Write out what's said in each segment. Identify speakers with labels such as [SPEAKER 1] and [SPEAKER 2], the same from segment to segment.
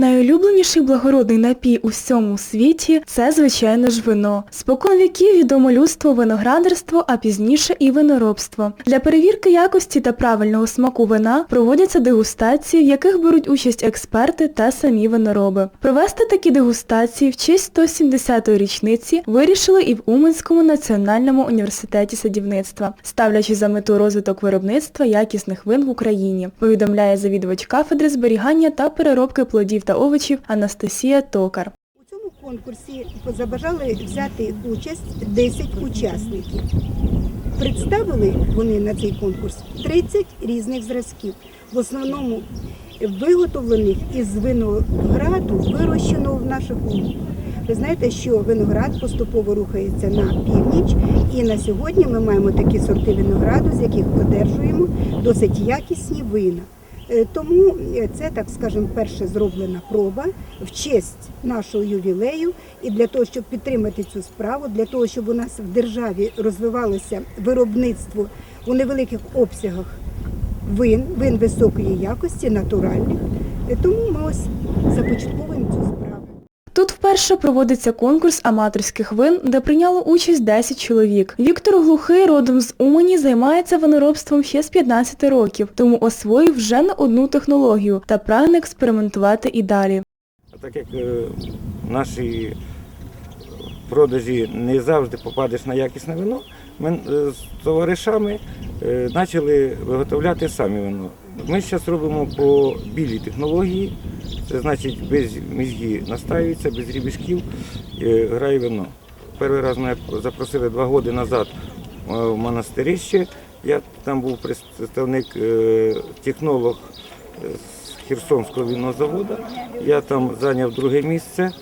[SPEAKER 1] Найулюбленіший благородний напій у всьому світі це, звичайно ж, вино. Спокон віків відомо людство виноградарство, а пізніше і виноробство. Для перевірки якості та правильного смаку вина проводяться дегустації, в яких беруть участь експерти та самі винороби. Провести такі дегустації в честь 170-ї річниці вирішили і в Уманському національному університеті садівництва, ставлячи за мету розвиток виробництва якісних вин в Україні, повідомляє завідувач кафедри зберігання та переробки плодів та овочів Анастасія Токар.
[SPEAKER 2] У цьому конкурсі забажали взяти участь 10 учасників. Представили вони на цей конкурс 30 різних зразків, в основному виготовлених із винограду, вирощеного в наших умах. Ви знаєте, що виноград поступово рухається на північ, і на сьогодні ми маємо такі сорти винограду, з яких одержуємо досить якісні вина. Е, Тому е, це, так скажемо, перша зроблена проба в честь нашого ювілею. І для того, щоб підтримати цю справу, для того, щоб у нас в державі розвивалося виробництво у невеликих обсягах вин, вин високої якості, натуральних. Е, Тому ми ось започатковуємо цю справу.
[SPEAKER 1] Вперше проводиться конкурс аматорських вин, де прийняло участь 10 чоловік. Віктор Глухий, родом з Умані, займається виноробством ще з 15 років, тому освоїв вже не одну технологію та прагне експериментувати і далі.
[SPEAKER 3] Так як е, в нашій продажі не завжди попадеш на якісне вино, ми е, з товаришами е, почали виготовляти самі вино. Ми зараз робимо по білій технології, це значить без мізгі настаюється, без рібішків е, грає вино. Перший раз мене запросили два роки назад е, в монастирище. Я там був представник е, технолог з Херсонського вінного заводу. Я там зайняв друге місце.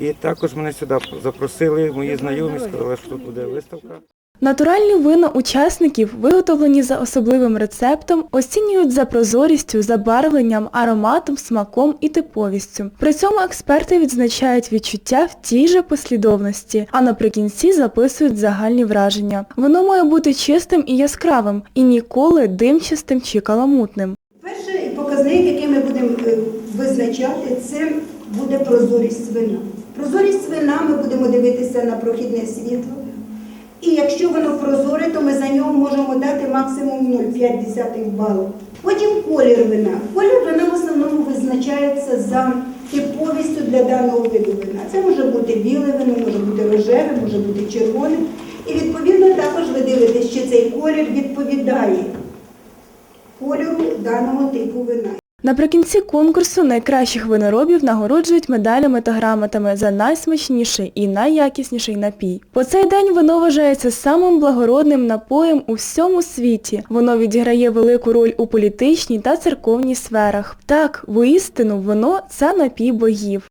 [SPEAKER 3] І також мене сюди запросили мої знайомі, сказали, що тут буде виставка.
[SPEAKER 1] Натуральні вина учасників, виготовлені за особливим рецептом, оцінюють за прозорістю, забарвленням, ароматом, смаком і типовістю. При цьому експерти відзначають відчуття в тій же послідовності, а наприкінці записують загальні враження. Воно має бути чистим і яскравим, і ніколи димчастим чи каламутним.
[SPEAKER 2] Перший показник, який ми будемо е, визначати, це буде прозорість вина. Прозорість вина ми будемо дивитися на прохідне світло. І якщо воно прозоре, то ми за нього можемо дати максимум 0,5 балу. Потім колір вина. Колір вина в основному визначається за типовістю для даного виду вина. Це може бути біле вино, може бути рожеве, може бути червоне. І відповідно також ви дивитесь, чи цей колір відповідає кольору даного типу вина.
[SPEAKER 1] Наприкінці конкурсу найкращих виноробів нагороджують медалями та грамотами за найсмачніший і найякісніший напій. По цей день вино вважається самим благородним напоєм у всьому світі. Воно відіграє велику роль у політичній та церковній сферах. Так, воістину, вино – це напій богів.